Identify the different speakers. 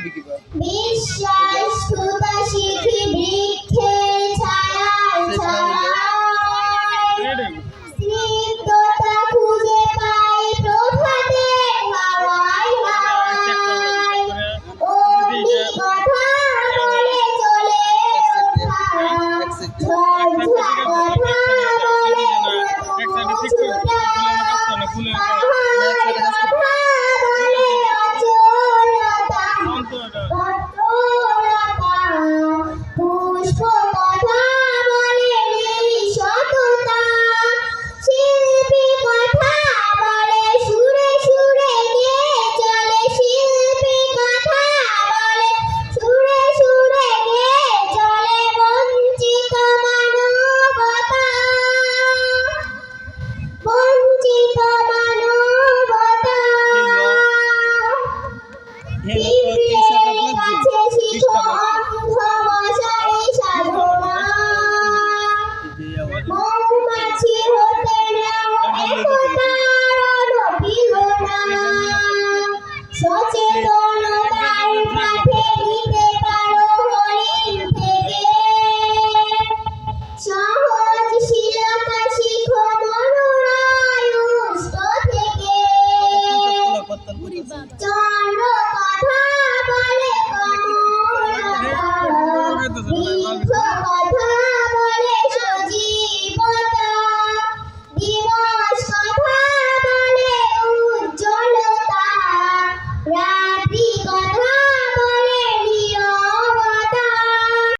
Speaker 1: চালাবি কিবা
Speaker 2: বিশ্বাসুতা শিখি বৃক্ষের ছায়ায় ছায়ায় স্নিগ্ধতা খুঁজে পাই প্রভাতে হাওয়ায় হাওয়ায় অগ্নি কথা বলে চলে ঝড় ঝড় কথা বলে 坐这 তো এই সেটআপ